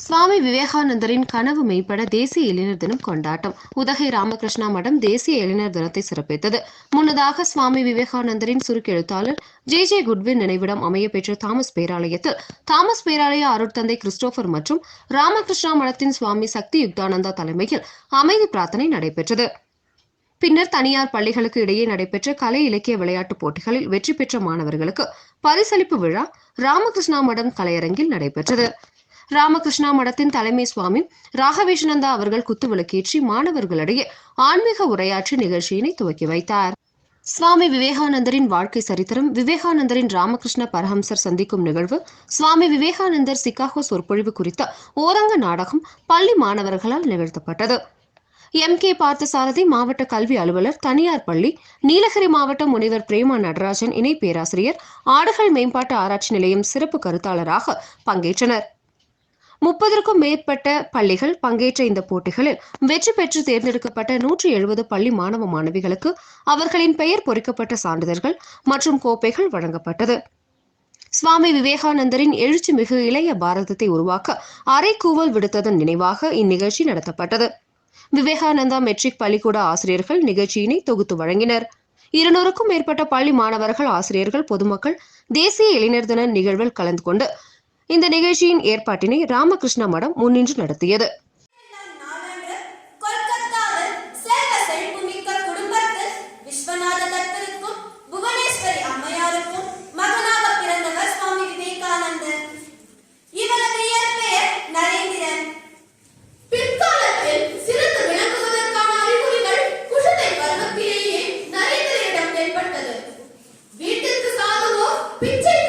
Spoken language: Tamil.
சுவாமி விவேகானந்தரின் கனவு மெய்ப்பட தேசிய இளைஞர் தினம் கொண்டாட்டம். உதகை ராமகிருஷ்ணா மடம் தேசிய இளைஞர் தினத்தை சிறப்பித்தது. முன்னதாக சுவாமி விவேகானந்தரின் சுருக்கெழுத்தாளர் ஜே ஜே குட்வின் நினைவிடம் அமைய பெற்ற தாமஸ் பேராலயத்தில் தாமஸ் பேராலய அருட்தந்தை கிறிஸ்டோபர் மற்றும் ராமகிருஷ்ணா மடத்தின் சுவாமி சக்தி யுக்தானந்தா தலைமையில் அமைதி பிரார்த்தனை நடைபெற்றது. பின்னர் தனியார் பள்ளிகளுக்கு இடையே நடைபெற்ற கலை இலக்கிய விளையாட்டுப் போட்டிகளில் வெற்றி பெற்ற மாணவர்களுக்கு பரிசளிப்பு விழா ராமகிருஷ்ணா மடம் கலையரங்கில் நடைபெற்றது. ராமகிருஷ்ணா மடத்தின் தலைமை சுவாமி ராகவேஷனந்தா அவர்கள் குத்துவிளக்கேற்றி மாணவர்களிடையே ஆன்மீக உரையாற்றி நிகழ்ச்சியினை துவக்கி வைத்தார். சுவாமி விவேகானந்தரின் வாழ்க்கை சரித்திரம் விவேகானந்தரின் ராமகிருஷ்ண பரஹம்சர் சந்திக்கும் நிகழ்வு சுவாமி விவேகானந்தர் சிகாகோ சொற்பொழிவு குறித்த ஓரங்க நாடகம் பள்ளி மாணவர்களால் நிகழ்த்தப்பட்டது. எம். கே. பார்த்தசாரதி மாவட்ட கல்வி அலுவலர் தனியார் பள்ளி நீலகிரி மாவட்ட முனைவர் பிரேமா நடராஜன் இணை பேராசிரியர் ஆடுகள் மேம்பாட்டு ஆராய்ச்சி நிலையம் சிறப்பு கருத்தாளராக பங்கேற்றனர். முப்பதற்கும் மேற்பட்ட பள்ளிகள் பங்கேற்ற இந்த போட்டிகளில் வெற்றி பெற்று தேர்ந்தெடுக்கப்பட்ட நூற்றி எழுபது பள்ளி மாணவ மாணவிகளுக்கு அவர்களின் பெயர் பொறிக்கப்பட்ட சான்றிதழ்கள் மற்றும் கோப்பைகள் வழங்கப்பட்டது. சுவாமி விவேகானந்தரின் எழுச்சி மிகு இளைய பாரதத்தை உருவாக்க அரைக்கூவல் விடுத்ததன் நினைவாக இந்நிகழ்ச்சி நடத்தப்பட்டது. விவேகானந்தா மெட்ரிக் பள்ளிக்கூட ஆசிரியர்கள் நிகழ்ச்சியினை தொகுத்து வழங்கினர். இருநூறுக்கும் மேற்பட்ட பள்ளி மாணவர்கள் ஆசிரியர்கள் பொதுமக்கள் தேசிய இளைஞர் தின நிகழ்வில் கலந்து கொண்டு இந்த நிகழ்ச்சியின் ஏற்பாட்டினை ராமகிருஷ்ண மடம் முன்னின்று நடத்தியது. picture